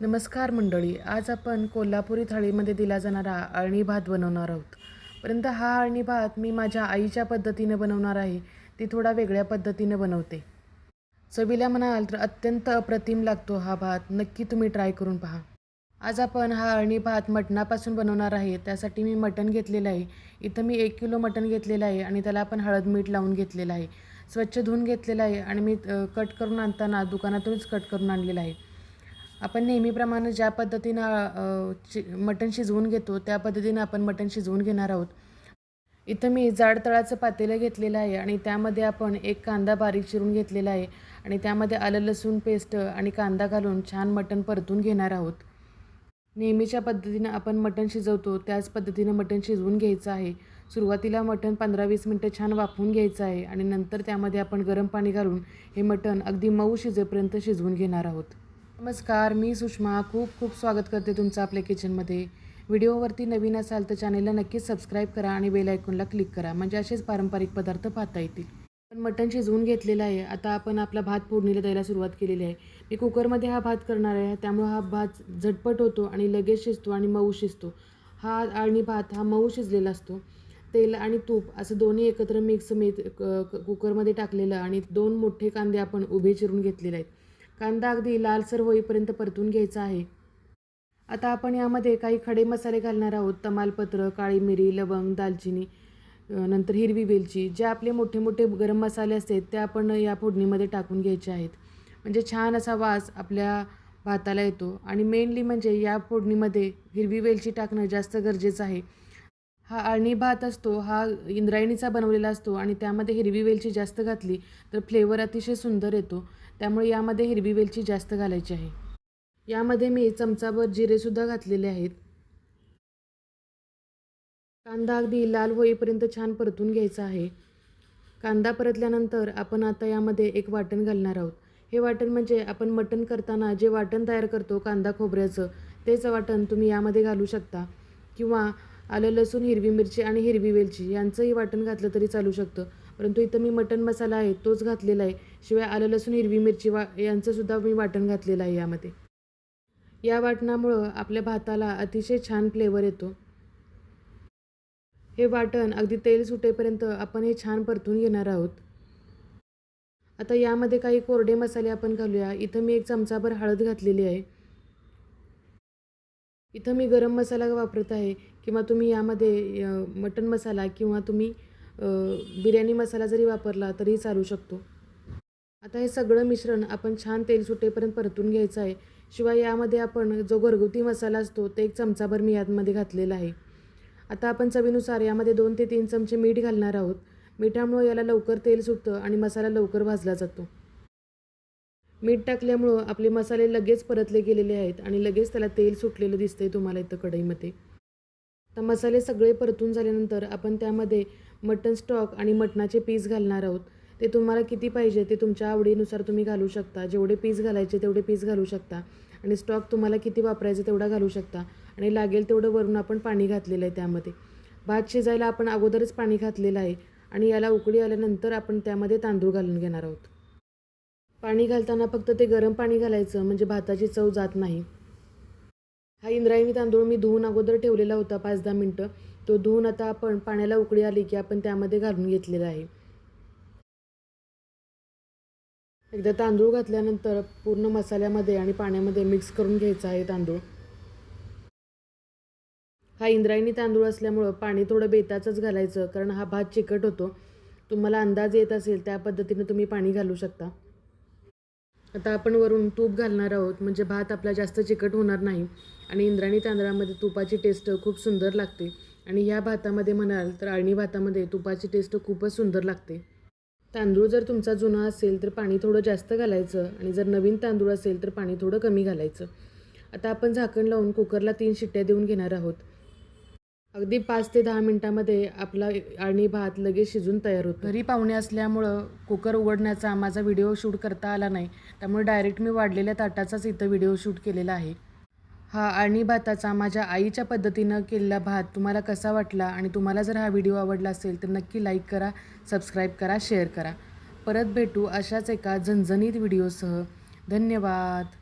नमस्कार मंडळी आज आपण कोल्हापुरी थाळीमध्ये दिला जाणारा अळणी भात बनवणार आहोत. परंतु हा अळणी भात मी माझ्या आईच्या पद्धतीने बनवणार आहे. ती थोडा वेगळ्या पद्धतीने बनवते. चवीला म्हणाल तर अत्यंत अप्रतिम लागतो हा भात. नक्की तुम्ही ट्राय करून पहा. आज आपण हा अळणी भात मटणापासून बनवणार आहे. त्यासाठी मी मटण घेतलेलं आहे. इथं मी एक किलो मटण घेतलेलं आहे आणि त्याला आपण हळद मीठ लावून घेतलेलं आहे. स्वच्छ धुवून घेतलेलं आहे आणि मी कट करून आणताना दुकानातूनच कट करून आणलेलं आहे. आपण नेहमीप्रमाणे ज्या पद्धतीनं शि मटण शिजवून घेतो त्या पद्धतीनं आपण मटण शिजवून घेणार आहोत. इथं मी जाड तळाचं पातेलं घेतलेलं आहे आणि त्यामध्ये आपण एक कांदा बारीक चिरून घेतलेला आहे आणि त्यामध्ये आलं लसूण पेस्ट आणि कांदा घालून छान मटण परतून घेणार आहोत. नेहमीच्या पद्धतीनं आपण मटण शिजवतो त्याच पद्धतीनं मटण शिजवून घ्यायचं आहे. सुरुवातीला मटण पंधरा वीस मिनटं छान वाफवून घ्यायचं आहे आणि नंतर त्यामध्ये आपण गरम पाणी घालून हे मटण अगदी मऊ शिजेपर्यंत शिजवून घेणार आहोत. नमस्कार मी सुषमा. खूप खूप स्वागत करते तुमचं आपल्या किचनमध्ये व्हिडिओवरती नवीन असाल तर चॅनेलला नक्कीच सबस्क्राईब करा आणि बेल आयकॉनला क्लिक करा. म्हणजे असेच पारंपरिक पदार्थ पाहता येतील. पण मटण शिजवून घेतलेलं आहे. आता आपण आपला भात फोडणीला द्यायला सुरुवात केलेली आहे. मी कुकरमध्ये हा भात करणार आहे. त्यामुळे हा भात झटपट होतो आणि लगेच शिजतो आणि मऊ शिजतो. हा आणि भात हा मऊ शिजलेला असतो. तेल आणि तूप असं दोन्ही एकत्र मिक्स मी क- कुकरमध्ये टाकलेलं आणि दोन मोठे कांदे आपण उभे चिरून घेतलेले आहेत. कांदा अगदी लालसर होईपर्यंत परतून घ्यायचा आहे. आता आपण यामध्ये काही खडे मसाले घालणार आहोत. तमालपत्र काळी मिरी लवंग दालचिनी नंतर हिरवी वेलची. जे आपले मोठे मोठे गरम मसाले असतात ते आपण या फोडणीमध्ये टाकून घ्यायचे आहेत. म्हणजे छान असा वास आपल्या भाताला येतो. आणि मेनली म्हणजे या फोडणीमध्ये हिरवी वेलची टाकणं जास्त गरजेचं आहे. हा अळणी भात असतो हा इंद्रायणीचा बनवलेला असतो आणि त्यामध्ये हिरवी वेलची जास्त घातली तर फ्लेवर अतिशय सुंदर येतो. त्यामुळे यामध्ये हिरवी वेलची जास्त घालायची आहे. यामध्ये मी चमचाभर जिरेसुद्धा घातलेले आहेत. कांदा अगदी लाल होईपर्यंत छान परतून घ्यायचा आहे. कांदा परतल्यानंतर आपण आता यामध्ये एक वाटण घालणार आहोत. हे वाटण म्हणजे आपण मटण करताना जे वाटण तयार करतो कांदा खोबऱ्याचं तेच वाटण तुम्ही यामध्ये घालू शकता. किंवा आलं लसूण हिरवी मिरची आणि हिरवी वेलची यांचंही वाटण घातलं तरी चालू शकतं. परंतु इथं मी मटण मसाला आहे तोच घातलेला आहे. शिवाय आलं लसूण हिरवी मिरची वा यांचंसुद्धा मी वाटण घातलेलं आहे यामध्ये. या वाटणामुळं आपल्या भाताला अतिशय छान फ्लेवर येतो. हे वाटण अगदी तेल सुटेपर्यंत आपण हे छान परतून घेणार आहोत. आता यामध्ये काही कोरडे मसाले आपण घालूया. इथं मी एक चमचाभर हळद घातलेली आहे. इथं मी गरम मसाला वापरत आहे किंवा तुम्ही यामध्ये मटन मटण मसाला किंवा तुम्ही बिर्याणी मसाला जरी वापरला तरी चालू शकतो. आता हे सगळं मिश्रण आपण छान तेल सुटेपर्यंत परतून घ्यायचं आहे. शिवाय यामध्ये आपण जो घरगुती मसाला असतो ते एक चमचाभर मी यामध्ये घातलेला आहे. आता आपण चवीनुसार यामध्ये दोन ते तीन चमचे मीठ घालणार आहोत. मिठामुळे याला लवकर तेल सुटतं आणि मसाला लवकर भाजला जातो. मीठ टाकल्यामुळं आपले मसाले लगेच परतले गेलेले आहेत आणि लगेच त्याला तेल सुटलेलं दिसतंय तुम्हाला इथं कढईमध्ये. आता मसाले सगळे परतून झाल्यानंतर आपण त्यामध्ये मटन स्टॉक आणि मटणाचे पीस घालणार आहोत. ते तुम्हाला किती पाहिजे ते तुमच्या आवडीनुसार तुम्ही घालू शकता. जेवढे पीस घालायचे तेवढे पीस घालू शकता. आणि स्टॉक तुम्हाला किती वापरायचं तेवढा घालू शकता. आणि लागेल तेवढं वरून आपण पाणी घातलेलं आहे त्यामध्ये. भात शिजायला आपण अगोदरच पाणी घातलेलं आहे. आणि याला उकळी आल्यानंतर आपण त्यामध्ये तांदूळ घालून घेणार आहोत. पाणी घालताना फक्त ते गरम पाणी घालायचं म्हणजे भाताची चव जात नाही. हा इंद्रायणी तांदूळ मी धुवून अगोदर ठेवलेला होता पाच दहा मिनटं. तो धुवून आता आपण पाण्याला उकळी आली की आपण त्यामध्ये घालून घेतलेला आहे. एकदा तांदूळ घातल्यानंतर पूर्ण मसाल्यामध्ये आणि पाण्यामध्ये मिक्स करून घ्यायचा आहे तांदूळ. हा इंद्रायणी तांदूळ असल्यामुळं पाणी थोडं बेताचंच घालायचं कारण हा भात चिकट होतो. तुम्हाला अंदाज येत असेल त्या पद्धतीने तुम्ही पाणी घालू शकता. आता आपण वरून तूप घालणार आहोत म्हणजे भात आपला जास्त चिकट होणार नाही. आणि इंद्राणी तांदळामध्ये तुपाची टेस्ट खूप सुंदर लागते. आणि ह्या भातामध्ये म्हणाल तर आळणी भातामध्ये तुपाची टेस्ट खूपच सुंदर लागते. तांदूळ जर तुमचा जुना असेल तर पाणी थोडं जास्त घालायचं. आणि जर नवीन तांदूळ असेल तर पाणी थोडं कमी घालायचं. आता आपण झाकण लावून कुकरला तीन शिट्ट्या देऊन घेणार आहोत. अगदी पाच ते दहा मिनटामध्ये आपला आणि भात लगेच शिजून तयार होतो. घरी पाहुणे असल्यामुळं कुकर उघडण्याचा माझा व्हिडिओ शूट करता आला नाही. त्यामुळे डायरेक्ट मी वाढलेल्या ताटाचाच इथं व्हिडिओ शूट केलेला आहे. हा आणि भाताचा माझ्या आईच्या पद्धतीनं केलेला भात तुम्हाला कसा वाटला आणि तुम्हाला जर हा व्हिडिओ आवडला असेल तर नक्की लाईक करा सबस्क्राईब करा शेअर करा. परत भेटू अशाच एका झणझणीत व्हिडिओसह. धन्यवाद.